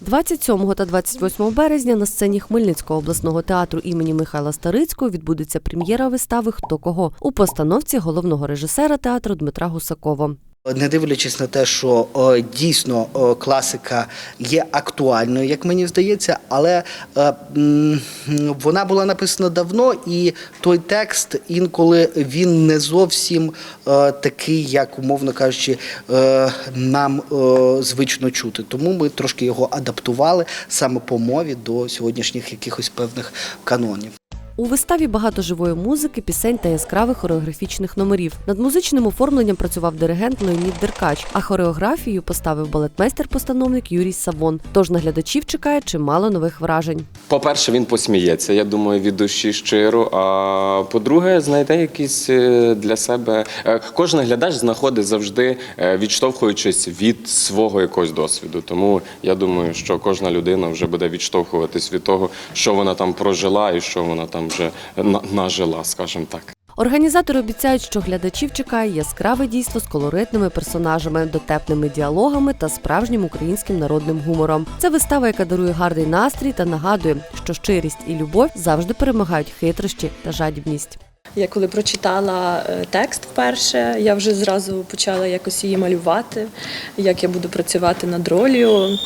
27 та 28 березня на сцені Хмельницького обласного театру імені Михайла Старицького відбудеться прем'єра вистави Хто кого у постановці головного режисера театру Дмитра Гусакова. Не дивлячись на те, що дійсно класика є актуальною, як мені здається, але е, вона була написана давно, і той текст інколи він не зовсім е, такий, як умовно кажучи, е, нам е, звично чути. Тому ми трошки його адаптували саме по мові до сьогоднішніх якихось певних канонів. У виставі багато живої музики, пісень та яскравих хореографічних номерів. Над музичним оформленням працював диригент Леонід Деркач, а хореографію поставив балетмейстер-постановник Юрій Савон. Тож наглядачів чекає чимало нових вражень. По-перше, він посміється, я думаю, від душі щиро. А по-друге, знайде якісь е, для себе. е, Кожен глядач знаходить завжди, е, відштовхуючись від свого якогось досвіду. Тому я думаю, що кожна людина вже буде відштовхуватись від того, що вона там прожила і що вона там вже нажила, скажімо так. Організатори обіцяють, що глядачів чекає яскраве дійство з колоритними персонажами, дотепними діалогами та справжнім українським народним гумором. Це вистава, яка дарує гарний настрій та нагадує, що щирість і любов завжди перемагають хитрощі та жадібність. Я коли прочитала е, текст вперше, я вже зразу почала якось її малювати, як я буду працювати над ролью.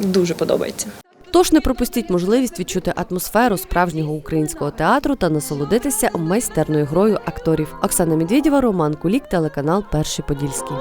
Дуже подобається. Тож не пропустіть можливість відчути атмосферу справжнього українського театру та насолодитися майстерною грою акторів. Оксана Медведєва, Роман Кулік, телеканал Перший Подільський.